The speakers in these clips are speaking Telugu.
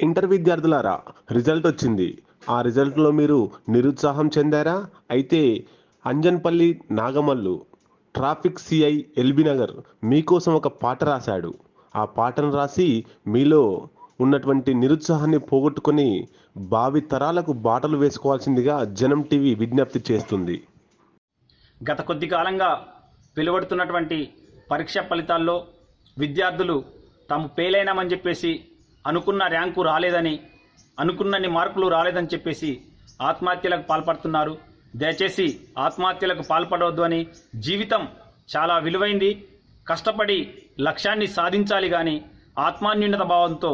ఇంటర్ విద్యార్థులారా రిజల్ట్ వచ్చింది. ఆ రిజల్ట్లో మీరు నిరుత్సాహం చెందారా? అయితే Anjanpalli Nagamallu traffic CI LB Nagar మీకోసం ఒక పాట రాశాడు. ఆ పాటను రాసి మీలో ఉన్నటువంటి నిరుత్సాహాన్ని పోగొట్టుకొని భావి తరాలకు బాటలు వేసుకోవాల్సిందిగా జనం టీవీ విజ్ఞప్తి చేస్తుంది. గత కొద్ది కాలంగా వెలువడుతున్నటువంటి పరీక్ష ఫలితాల్లో విద్యార్థులు తాము పేలైనామని చెప్పేసి అనుకున్న ర్యాంకు రాలేదని అనుకున్నన్ని మార్కులు రాలేదని చెప్పేసి ఆత్మహత్యలకు పాల్పడుతున్నారు. దయచేసి ఆత్మహత్యలకు పాల్పడవద్దు అని జీవితం చాలా విలువైంది. కష్టపడి లక్ష్యాన్ని సాధించాలి కానీ ఆత్మాన్యూన్యత భావంతో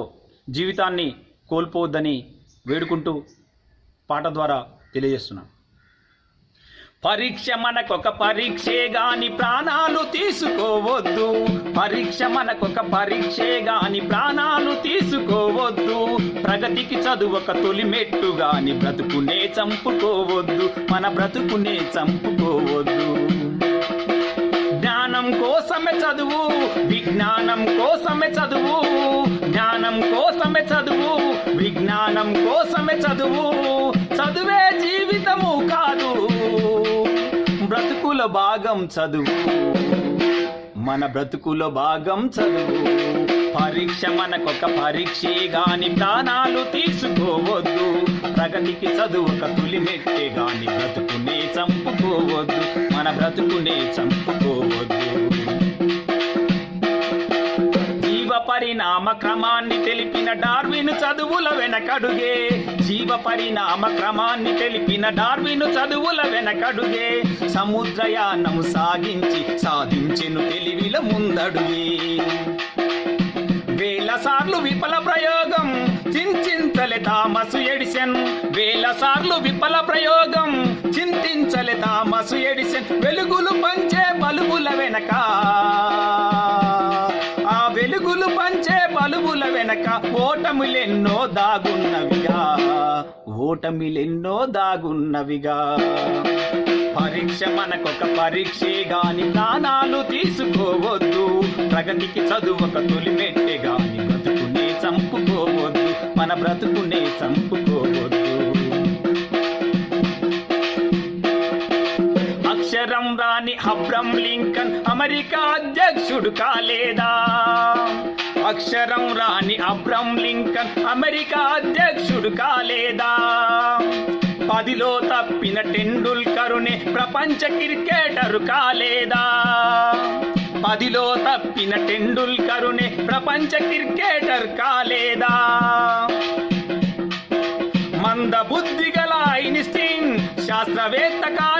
జీవితాన్ని కోల్పోవద్దని వేడుకుంటూ పాట ద్వారా తెలియజేస్తున్నాను పరీక్ష మనకొక పరీక్షే గాని ప్రాణాలు తీసుకోవద్దు. పరీక్ష మనకొక పరీక్షే గాని ప్రాణాలు తీసుకోవద్దు. ప్రగతికి చదువక తొలి మెట్టు గాని బ్రతుకునే చంపుకోవద్దు. మన బ్రతుకునే చంపుకోవద్దు. జ్ఞానం కోసమే చదువు విజ్ఞానం కోసమే చదువు. జ్ఞానం కోసమే చదువు విజ్ఞానం కోసమే చదువు. చదువే బ్రతుకుల భాగం చదువు. మన బ్రతుకుల భాగం చదువు. పరీక్ష మనకొక పరీక్షే గాని ప్రాణాలు తీసుకోవద్దు. ప్రగతికి చదువుక తులిమెట్టే గాని బ్రతుకునే చంపుకోవద్దు. మన బ్రతుకునే చంపుకోవద్దు. పరిణామ క్రమాన్ని తెలిపిన డార్విన్ చదువుల వెనకడుగే. జీవ పరిణామ క్రమాన్ని తెలిపిన డార్విన్ చదువుల వెనకడుగే. సముద్రయానం సాగించి సాధించెను తెలివిల ముందడుగే. వేల సార్లు విఫల ప్రయోగం చింతించలే తామసు ఎడిసన్. వేల సార్లు విఫల ప్రయోగం చింతించలే తామసు ఎడిసెన్. వెలుగులు పంచే బలుబుల వెనక వెలుగులు పంచే బలుబుల వెనక ఓటములెన్నో దాగున్నవిగా. ఓటమిలెన్నో దాగున్నవిగా. పరీక్ష మనకొక పరీక్షే గాని ప్రాణాలు తీసుకోవద్దు. ప్రగతికి చదువక తొలిమెట్టే గాని బ్రతుకునే చంపుకోవద్దు. మన బ్రతుకునే చంపుకోవద్దు. అక్షరం రాని అబ్రం లింకన్ అమెరికా అధ్యక్షుడు కాలేదా? అక్షరం రాని అబ్రం లింకన్ అమెరికా అధ్యక్షుడు కాలేదా? పదిలో తప్పిన టెండూల్కరునే ప్రపంచ క్రికెటర్ కాలేదా? పదిలో తప్పిన టెండూల్కరునే ప్రపంచ క్రికెటర్ కాలేదా? మంద బుద్ధి గల ఐన్స్టీన్ శాస్త్రవేత్త కాలేదా?